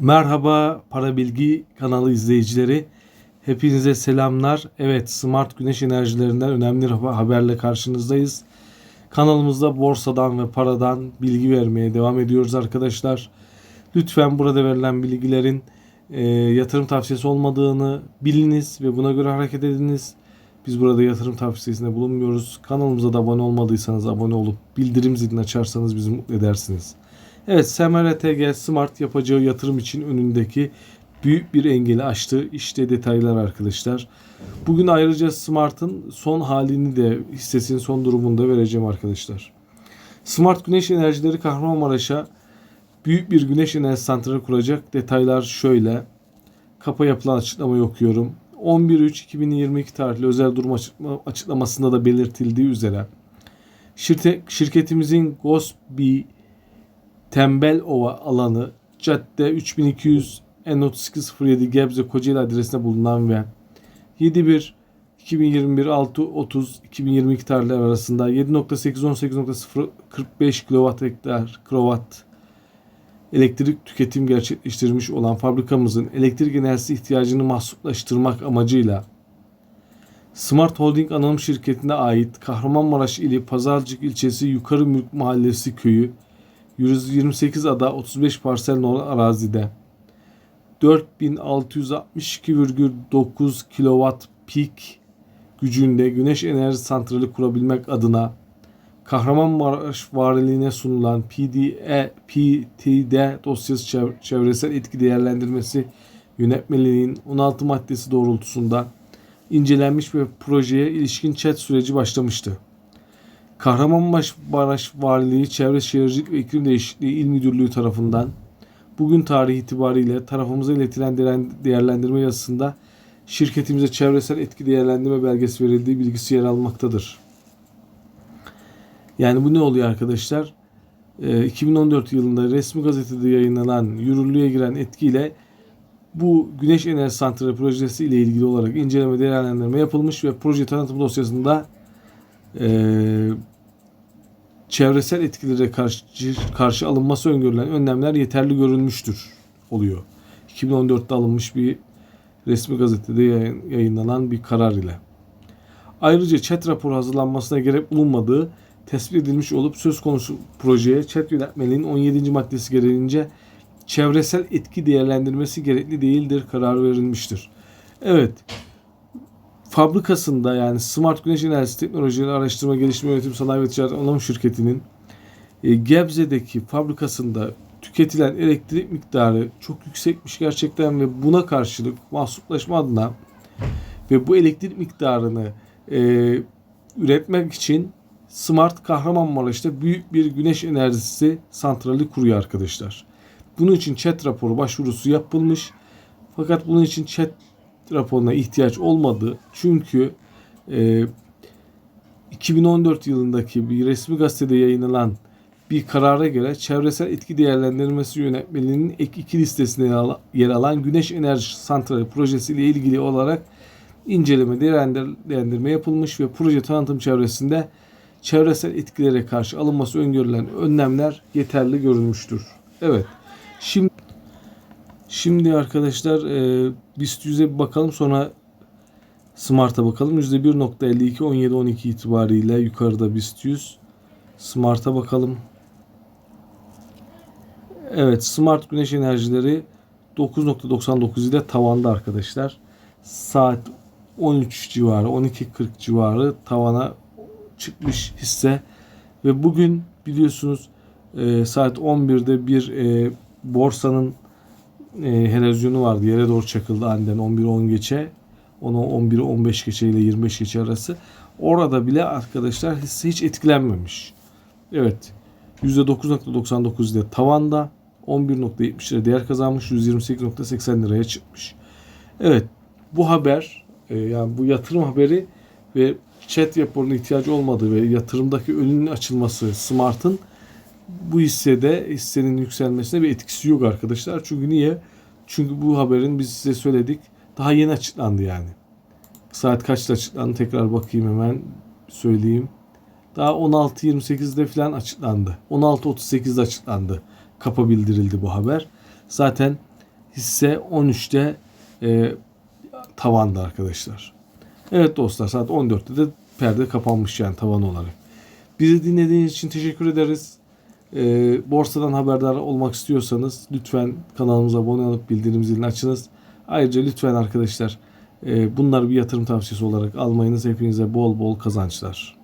Merhaba Para Bilgi kanalı izleyicileri. Hepinize selamlar. Evet Smart Güneş enerjilerinden önemli haberle karşınızdayız. Kanalımızda borsadan ve paradan bilgi vermeye devam ediyoruz arkadaşlar. Lütfen burada verilen bilgilerin e, yatırım tavsiyesi olmadığını biliniz ve buna göre hareket ediniz. Biz burada yatırım tavsiyesinde bulunmuyoruz. Kanalımıza da abone olmadıysanız abone olup bildirim zilini açarsanız bizi mutlu edersiniz. Evet SMRTG Smart yapacağı yatırım için önündeki büyük bir engeli aştı. İşte detaylar arkadaşlar. Bugün ayrıca Smart'ın son halini de hissesinin son durumunu da vereceğim arkadaşlar. Smart Güneş Enerjileri Kahramanmaraş'a büyük bir güneş enerji santrali kuracak. Detaylar şöyle. Kapa yapılan açıklamayı okuyorum. 11.3.2022 tarihli özel durum açıklama- açıklamasında da belirtildiği üzere şirketimizin Gosby Tembelova alanı cadde 3200 N3207 Gebze Kocaeli adresinde bulunan ve 71 2021 630 2022 tarihleri arasında 7.8 18.045 kW hektar kW elektrik tüketim gerçekleştirmiş olan fabrikamızın elektrik enerjisi ihtiyacını mahsuplaştırmak amacıyla Smart Holding Anonim Şirketi'ne ait Kahramanmaraş ili Pazarcık ilçesi Yukarı Mülk Mahallesi köyü 128 ada 35 parsel nolu arazide 4662,9 kW peak gücünde güneş enerji santrali kurabilmek adına Kahramanmaraş Valiliğine sunulan PDE, PTD dosyası çev- çevresel etki değerlendirmesi yönetmeliğinin 16 maddesi doğrultusunda incelenmiş ve projeye ilişkin chat süreci başlamıştı. Kahramanmaraş Valiliği Çevre Şehircilik ve İklim Değişikliği İl Müdürlüğü tarafından bugün tarihi itibariyle tarafımıza iletilen değerlen- değerlendirme yazısında şirketimize çevresel etki değerlendirme belgesi verildiği bilgisi yer almaktadır. Yani bu ne oluyor arkadaşlar? Ee, 2014 yılında resmi gazetede yayınlanan yürürlüğe giren etkiyle bu güneş enerji santrali projesi ile ilgili olarak inceleme değerlendirme yapılmış ve proje tanıtım dosyasında eee çevresel etkilere karşı, karşı alınması öngörülen önlemler yeterli görülmüştür oluyor. 2014'te alınmış bir resmi gazetede yayın- yayınlanan bir karar ile. Ayrıca chat raporu hazırlanmasına gerek bulunmadığı tespit edilmiş olup söz konusu projeye chat yönetmeliğinin 17. maddesi gereğince çevresel etki değerlendirmesi gerekli değildir kararı verilmiştir. Evet. Fabrikasında yani Smart Güneş Enerjisi Teknolojileri Araştırma Geliştirme Yönetim Sanayi ve Ticaret Anonim Şirketi'nin e, Gebze'deki fabrikasında tüketilen elektrik miktarı çok yüksekmiş gerçekten ve buna karşılık mahsuplaşma adına ve bu elektrik miktarını e, üretmek için Smart Kahramanmaraş'ta büyük bir güneş enerjisi santrali kuruyor arkadaşlar. Bunun için chat raporu başvurusu yapılmış. Fakat bunun için chat raporuna ihtiyaç olmadı. Çünkü e, 2014 yılındaki bir resmi gazetede yayınlanan bir karara göre çevresel etki değerlendirmesi yönetmeliğinin ek 2 listesine yer al- yer alan güneş enerji santrali projesi ile ilgili olarak inceleme değerlendir- değerlendirme yapılmış ve proje tanıtım çevresinde çevresel etkilere karşı alınması öngörülen önlemler yeterli görülmüştür. Evet. Şimdi Şimdi arkadaşlar e, BIST 100'e bir bakalım sonra Smart'a bakalım. %1.52 17-12 itibariyle yukarıda BIST 100. Smart'a bakalım. Evet Smart güneş enerjileri 9.99 ile tavanda arkadaşlar. Saat 13 civarı 12.40 civarı tavana çıkmış hisse ve bugün biliyorsunuz e, saat 11'de bir e, borsanın e, helezyonu vardı. Yere doğru çakıldı anden 11-10 geçe. Onu 11-15 geçe ile 25 geçe arası. Orada bile arkadaşlar hisse hiç etkilenmemiş. Evet. %9.99 ile tavanda 11.70 lira değer kazanmış. 128.80 liraya çıkmış. Evet. Bu haber e, yani bu yatırım haberi ve chat raporuna ihtiyacı olmadığı ve yatırımdaki önünün açılması Smart'ın bu hissede hissenin yükselmesine bir etkisi yok arkadaşlar. Çünkü niye? Çünkü bu haberin biz size söyledik. Daha yeni açıklandı yani. Saat kaçta açıklandı tekrar bakayım hemen söyleyeyim. Daha 16.28'de falan açıklandı. 16.38'de açıklandı. Kapa bildirildi bu haber. Zaten hisse 13'te e, tavanda arkadaşlar. Evet dostlar saat 14'te de perde kapanmış yani tavan olarak. Bizi dinlediğiniz için teşekkür ederiz. E, borsadan haberdar olmak istiyorsanız lütfen kanalımıza abone olup bildirim zilini açınız. Ayrıca lütfen arkadaşlar e, bunlar bir yatırım tavsiyesi olarak almayınız. Hepinize bol bol kazançlar.